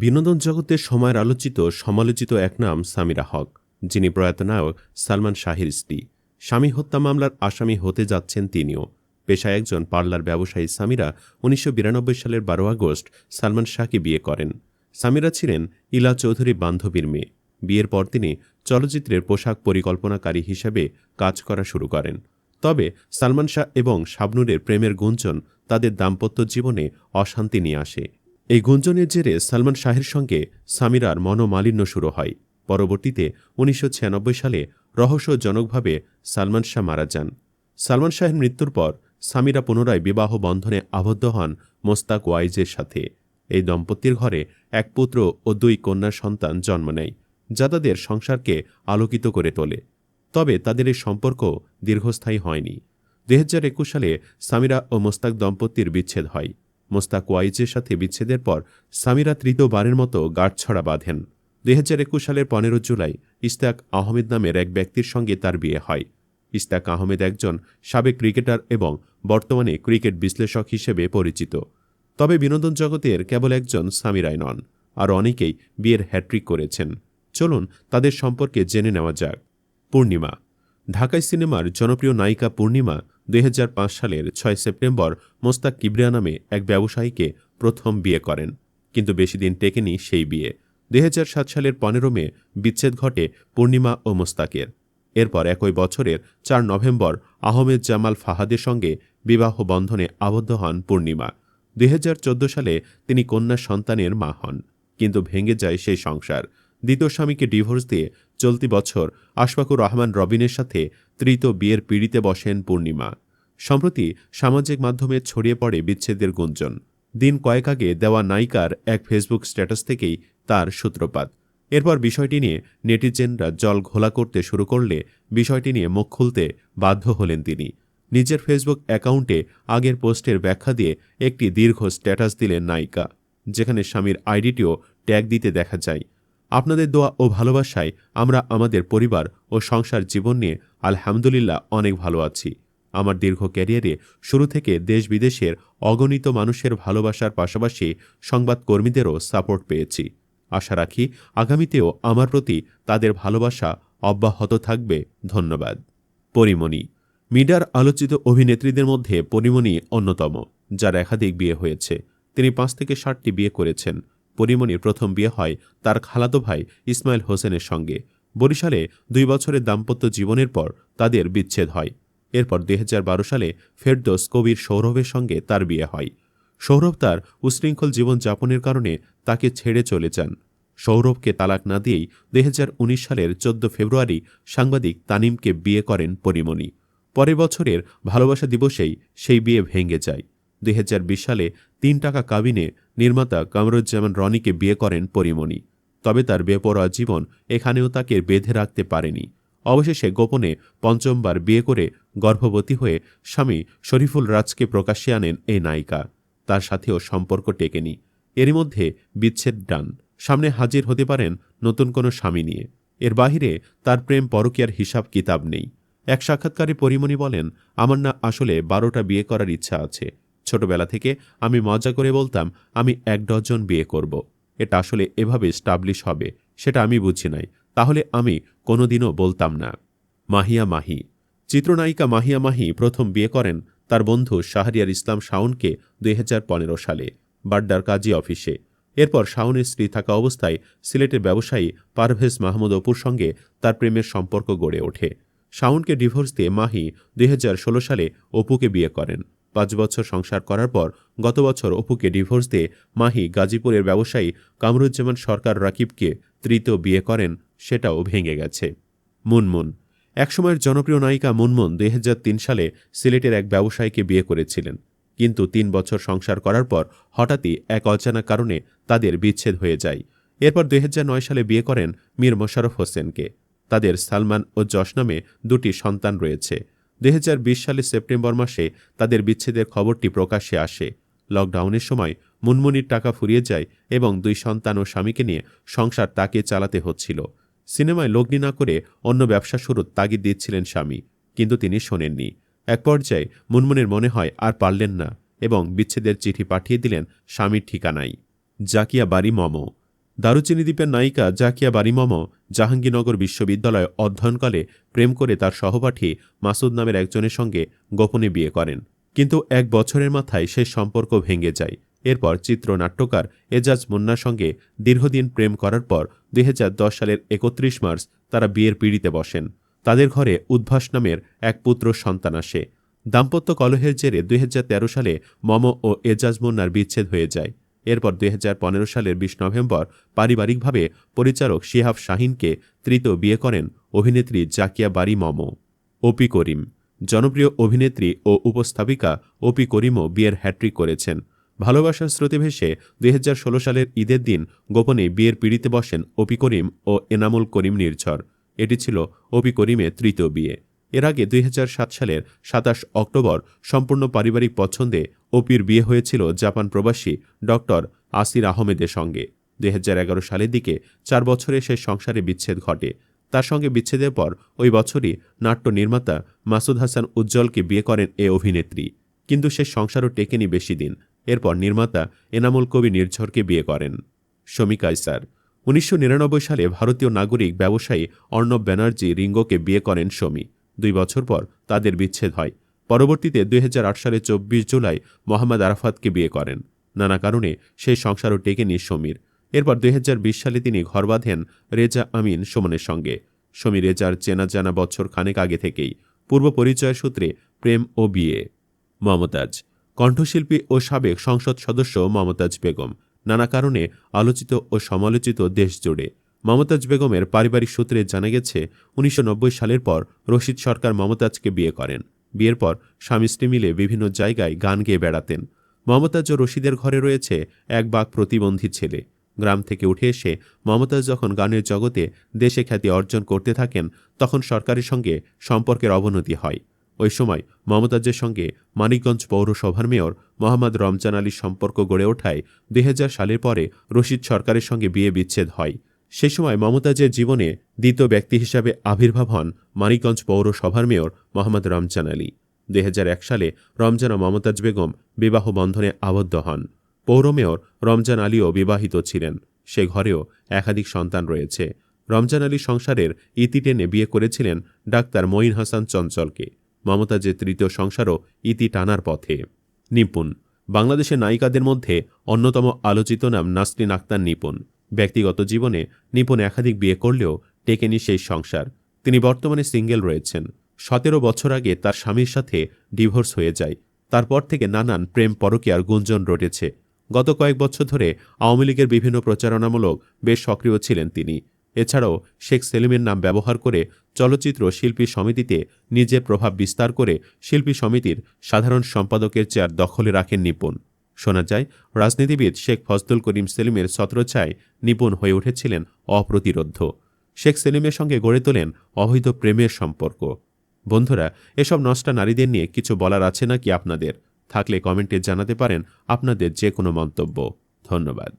বিনোদন জগতের সময়ের আলোচিত, সমালোচিত এক নাম সামিরা হক, যিনি প্রয়াত নায়ক সালমান শাহির স্ত্রী। স্বামী হত্যা মামলার আসামি হতে যাচ্ছেন তিনিও। পেশায় একজন পার্লার ব্যবসায়ী সামিরা উনিশশো বিরানব্বই সালের বারো আগস্ট সালমান শাহকে বিয়ে করেন। সামিরা ছিলেন ইলা চৌধুরী বান্ধবীর মেয়ে। বিয়ের পর তিনি চলচ্চিত্রের পোশাক পরিকল্পনাকারী হিসেবে কাজ করা শুরু করেন। তবে সালমান শাহ এবং শাবনুরের প্রেমের গুঞ্জন তাদের দাম্পত্য জীবনে অশান্তি নিয়ে আসে। এই গুঞ্জনের জেরে সালমান শাহের সঙ্গে সামিরার মনোমালিন্য শুরু হয়। পরবর্তীতে উনিশশো ছিয়ানব্বই সালে রহস্যজনকভাবে সালমান শাহ মারা যান। সালমান শাহের মৃত্যুর পর সামিরা পুনরায় বিবাহ বন্ধনে আবদ্ধ হন মোস্তাক ওয়াইজের সাথে। এই দম্পতির ঘরে এক পুত্র ও দুই কন্যা সন্তান জন্ম নেয়, যা তাদের সংসারকে আলোকিত করে তোলে। তবে তাদের এই সম্পর্ক দীর্ঘস্থায়ী হয়নি। দু হাজার একুশ সালে সামিরা ও মোস্তাক দম্পতির বিচ্ছেদ হয়। মোস্তাক ওয়াইজের সাথে বিচ্ছেদের পর সামিরা তৃতীয়বারের মতো গাঁটছড়া বাঁধেন। দুই হাজার একুশ সালের পনেরো জুলাই ইস্তাক আহমেদ নামের এক ব্যক্তির সঙ্গে তার বিয়ে হয়। ইস্তাক আহমেদ একজন সাবেক ক্রিকেটার এবং বর্তমানে ক্রিকেট বিশ্লেষক হিসেবে পরিচিত। তবে বিনোদন জগতের কেবল একজন সামিরাই নন, আর অনেকেই বিয়ের হ্যাট্রিক করেছেন। চলুন তাদের সম্পর্কে জেনে নেওয়া যাক। পূর্ণিমা, ঢাকাই সিনেমার জনপ্রিয় নায়িকা পূর্ণিমা দুই হাজার পাঁচ সালের ছয় সেপ্টেম্বর মোস্তাক কিবরিয়া নামে এক ব্যবসায়ীকে প্রথম বিয়ে করেন, কিন্তু বেশি দিন টেকেনি সেই বিয়ে। দুই হাজার সাত সালের পনেরো মে বিচ্ছেদ ঘটে পূর্ণিমা ও মোস্তাকের। এরপর একই বছরের চার নভেম্বর আহমেদ জামাল ফাহাদের সঙ্গে বিবাহ বন্ধনে আবদ্ধ হন পূর্ণিমা। দুই হাজার চোদ্দ সালে তিনি কন্যা সন্তানের মা হন, কিন্তু ভেঙে যায় সেই সংসার। দ্বিতীয় স্বামীকে ডিভোর্স দিয়ে চলতি বছর আশফাকুর রহমান রবিনের সাথে তৃতীয় বিয়ের পিড়িতে বসেন পূর্ণিমা। সম্প্রতি সামাজিক মাধ্যমে ছড়িয়ে পড়ে বিচ্ছেদের গুঞ্জন। দিন কয়েক আগে দেওয়া নায়িকার এক ফেসবুক স্ট্যাটাস থেকেই তার সূত্রপাত। এরপর বিষয়টি নিয়ে নেটিজেনরা জল ঘোলা করতে শুরু করলে বিষয়টি নিয়ে মুখ খুলতে বাধ্য হলেন তিনি। নিজের ফেসবুক অ্যাকাউন্টে আগের পোস্টের ব্যাখ্যা দিয়ে একটি দীর্ঘ স্ট্যাটাস দিলেন নায়িকা, যেখানে স্বামীর আইডিটিও ট্যাগ দিতে দেখা যায়। আপনাদের দোয়া ও ভালোবাসায় আমরা আমাদের পরিবার ও সংসার জীবন নিয়ে আলহামদুলিল্লাহ অনেক ভালো আছি। আমার দীর্ঘ ক্যারিয়ারে শুরু থেকে দেশ বিদেশের অগণিত মানুষের ভালোবাসার পাশাপাশি সংবাদকর্মীদেরও সাপোর্ট পেয়েছি। আশা রাখি আগামীতেও আমার প্রতি তাদের ভালোবাসা অব্যাহত থাকবে। ধন্যবাদ। পরিমণি। মিডার আলোচিত অভিনেত্রীদের মধ্যে পরিমণি অন্যতম, যার একাধিক বিয়ে হয়েছে। তিনি পাঁচ থেকে ষাটটি বিয়ে করেছেন। পরিমণির প্রথম বিয়ে হয় তার খালাতো ভাই ইসমাইল হোসেনের সঙ্গে। বরিশালে দুই বছরের দাম্পত্য জীবনের পর তাদের বিচ্ছেদ হয়। এরপর দুই হাজার বারো সালে ফেরদোস কবির সৌরভের সঙ্গে তার বিয়ে হয়। সৌরভ তার উশৃঙ্খল জীবনযাপনের কারণে তাকে ছেড়ে চলে যান। সৌরভকে তালাক না দিয়েই দুই হাজার উনিশ সালের চোদ্দ ফেব্রুয়ারি সাংবাদিক তানিমকে বিয়ে করেন পরিমণি পরের বছরের ভালোবাসা দিবসেই সেই বিয়ে ভেঙে যায়। দুই হাজার বিশ সালে তিন টাকা কাবিনে নির্মাতা কামরুজ্জামান রনিকে বিয়ে করেন পরিমণি। তবে তার বেপরোয়া জীবন এখানেও তাকে বেঁধে রাখতে পারেনি। অবশেষে গোপনে পঞ্চমবার বিয়ে করে গর্ভবতী হয়ে স্বামী শরীফুল রাজকে প্রকাশ্যে আনেন এই নায়িকা। তার সাথেও সম্পর্ক টেকেনি। এরই মধ্যে বিচ্ছেদ ডান। সামনে হাজির হতে পারেন নতুন কোনো স্বামী নিয়ে। এর বাহিরে তার প্রেম পরকিয়ার হিসাব কিতাব নেই। এক সাক্ষাৎকারে পরিমণি বলেন, আমার না আসলে বারোটা বিয়ে করার ইচ্ছা আছে। ছোটবেলা থেকে আমি মজা করে বলতাম, আমি এক ডজন বিয়ে করব। এটা আসলে এভাবে স্টাবলিশ হবে, সেটা আমি বুঝি নাই। তাহলে আমি কোনোদিনও বলতাম না। মাহিয়া মাহি। চিত্রনায়িকা মাহিয়া মাহি প্রথম বিয়ে করেন তার বন্ধু শাহরিয়ার ইসলাম শাওনকে দুই হাজার পনেরো সালে বাড্ডার কাজী অফিসে। এরপর শাওনের স্ত্রী থাকা অবস্থায় সিলেটের ব্যবসায়ী পারভেজ মাহমুদ অপুর সঙ্গে তার প্রেমের সম্পর্ক গড়ে ওঠে। শাওনকে ডিভোর্স দিয়ে মাহি দুই হাজার ষোলো সালে অপুকে বিয়ে করেন। পাঁচ বছর সংসার করার পর গত বছর অপুকে ডিভোর্স দিয়ে মাহি গাজীপুরের ব্যবসায়ী কামরুজ্জামান সরকার রাকিবকে তৃতীয় বিয়ে করেন, সেটাও ভেঙে গেছে। মুনমুন। একসময়ের জনপ্রিয় নায়িকা মুনমুন দুই হাজার তিন সালে সিলেটের এক ব্যবসায়ীকে বিয়ে করেছিলেন। কিন্তু তিন বছর সংসার করার পর হঠাৎই এক অজানা কারণে তাদের বিচ্ছেদ হয়ে যায়। এরপর দুই হাজার নয় সালে বিয়ে করেন মীর মোশারফ হোসেনকে। তাদের সালমান ও যশ নামে দুটি সন্তান রয়েছে। দুই হাজার বিশ সালের সেপ্টেম্বর মাসে তাদের বিচ্ছেদের খবরটি প্রকাশ্যে আসে। লকডাউনের সময় মুনমুনির টাকা ফুরিয়ে যায় এবং দুই সন্তান ও স্বামীকে নিয়ে সংসার তাকে চালাতে হচ্ছিল। সিনেমায় লগ্নি না করে অন্য ব্যবসা শুরুর তাগিদ দিচ্ছিলেন স্বামী, কিন্তু তিনি শোনেননি। এক পর্যায়ে মুনমুনের মনে হয় আর পারলেন না এবং বিচ্ছেদের চিঠি পাঠিয়ে দিলেন স্বামীর ঠিকানায়। জাকিয়া বাড়ি মম। দারুচিনি দ্বীপের নায়িকা জাকিয়া বারিমম জাহাঙ্গীরনগর বিশ্ববিদ্যালয়ে অধ্যয়নকালে প্রেম করে তার সহপাঠী মাসুদ নামের একজনের সঙ্গে গোপনে বিয়ে করেন। কিন্তু এক বছরের মাথায় সেই সম্পর্ক ভেঙে যায়। এরপর চিত্রনাট্যকার এজাজ মুন্নার সঙ্গে দীর্ঘদিন প্রেম করার পর দুই হাজার দশ সালের একত্রিশ মার্চ তারা বিয়ের পিড়িতে বসেন। তাদের ঘরে উদ্ভাস নামের এক পুত্র সন্তান আসে। দাম্পত্য কলহের জেরে দুই হাজার তেরো সালে মম ও এজাজ মুন্নার বিচ্ছেদ হয়ে যায়। এরপর দুই হাজার পনেরো সালের বিশ নভেম্বর পারিবারিকভাবে পরিচালক শিহাব শাহিনকে তৃতীয় বিয়ে করেন অভিনেত্রী জাকিয়া বারি মম। ওপি করিম। জনপ্রিয় অভিনেত্রী ও উপস্থাপিকা ওপি করিমও বিয়ের হ্যাট্রিক করেছেন। ভালোবাসার স্রোতে ভেসে দুই সালের ঈদের দিন গোপনে বিয়ের পিড়িতে বসেন ওপি করিম ও এনামুল করিম নির্ঝর। এটি ছিল ওপি করিমের তৃতীয় বিয়ে। এর আগে দুই হাজার সাত সালের সাতাশ অক্টোবর সম্পূর্ণ পারিবারিক পছন্দে ওপির বিয়ে হয়েছিল জাপান প্রবাসী ডক্টর আসির আহমেদের সঙ্গে। দুই হাজার এগারো সালের দিকে চার বছরে সে সংসারে বিচ্ছেদ ঘটে। তার সঙ্গে বিচ্ছেদের পর ওই বছরই নাট্য নির্মাতা মাসুদ হাসান উজ্জ্বলকে বিয়ে করেন এ অভিনেত্রী। কিন্তু সে সংসারও টেকেনি বেশি দিন। এরপর নির্মাতা এনামুল কবি নির্ঝরকে বিয়ে করেন। শমী কাইসার উনিশশো সালে ভারতীয় নাগরিক ব্যবসায়ী অর্ণব ব্যানার্জি রিঙ্গোকে বিয়ে করেন শমী। দুই বছর পর তাদের বিচ্ছেদ হয়। পরবর্তীতে দুই হাজার আট সালে চব্বিশ জুলাই মোহাম্মদ আরাফাতকে বিয়ে করেন। নানা কারণে সেই সংসারও টেকেনি সমীর। এরপর দুই হাজার বিশ সালে তিনি ঘর বাঁধেন রেজা আমিন সুমনের সঙ্গে। সমী রেজার চেনা জানা বছর খানেক আগে থেকেই পূর্ব পরিচয় সূত্রে প্রেম ও বিয়ে। মমতাজ, কণ্ঠশিল্পী ও সাবেক সংসদ সদস্য মমতাজ বেগম। নানা কারণে আলোচিত ও সমালোচিত দেশ জুড়ে। মমতাজ বেগমের পারিবারিক সূত্রে জানা গেছে, উনিশশো নব্বই সালের পর রশিদ সরকার মমতাজকে বিয়ে করেন। বিয়ের পর স্বামী স্ত্রী মিলে বিভিন্ন জায়গায় গান গেয়ে বেড়াতেন। মমতাজ ও রশিদের ঘরে রয়েছে এক বাক প্রতিবন্ধী ছেলে। গ্রাম থেকে উঠে এসে মমতাজ যখন গানের জগতে দেশে খ্যাতি অর্জন করতে থাকেন, তখন সরকারের সঙ্গে সম্পর্কের অবনতি হয়। ওই সময় মমতাজের সঙ্গে মানিকগঞ্জ পৌরসভার মেয়র মোহাম্মদ রমজান আলীর সম্পর্ক গড়ে ওঠায় দুই হাজার সালের পরে রশিদ সরকারের সঙ্গে বিয়ে বিচ্ছেদ হয়। সে সময় মমতাজের জীবনে দ্বিতীয় ব্যক্তি হিসাবে আবির্ভাব হন মানিকগঞ্জ পৌরসভার মেয়র মোহাম্মদ রমজান আলী। দুই হাজার এক সালে রমজান ও মমতাজ বেগম বিবাহ বন্ধনে আবদ্ধ হন। পৌর মেয়র রমজান আলীও বিবাহিত ছিলেন। সে ঘরেও একাধিক সন্তান রয়েছে। রমজান আলী সংসারের ইতি টেনে বিয়ে করেছিলেন ডাক্তার মঈন হাসান চঞ্চলকে। মমতাজের তৃতীয় সংসারও ইতি টানার পথে। নিপুণ। বাংলাদেশের নায়িকাদের মধ্যে অন্যতম আলোচিত নাম নাসরিন আক্তার নিপুণ। ব্যক্তিগত জীবনে নিপুণ একাধিক বিয়ে করলেও টেকেনি সেই সংসার। তিনি বর্তমানে সিঙ্গেল রয়েছেন। সতেরো বছর আগে তার স্বামীর সাথে ডিভোর্স হয়ে যায়। তারপর থেকে নানান প্রেম পরকীয়ার গুঞ্জন রটেছে। গত কয়েক বছর ধরে আওয়ামী লীগের বিভিন্ন প্রচারণামূলক বেশ সক্রিয় ছিলেন তিনি। এছাড়াও শেখ সেলিমের নাম ব্যবহার করে চলচ্চিত্র শিল্পী সমিতিতে নিজের প্রভাব বিস্তার করে শিল্পী সমিতির সাধারণ সম্পাদকের চেয়ার দখলে রাখেন নিপুণ। শোনা যায়, রাজনীতিবিদ শেখ ফজলুল করিম সেলিমের ছত্রছায় নিপুণ হয়ে উঠেছিলেন অপ্রতিরোধ্য। শেখ সেলিমের সঙ্গে গড়ে তোলেন অবৈধ প্রেমের সম্পর্ক। বন্ধুরা, এসব নষ্টা নারীদের নিয়ে কিছু বলার আছে নাকি আপনাদের? থাকলে কমেন্টে জানাতে পারেন আপনাদের যে কোনো মন্তব্য। ধন্যবাদ।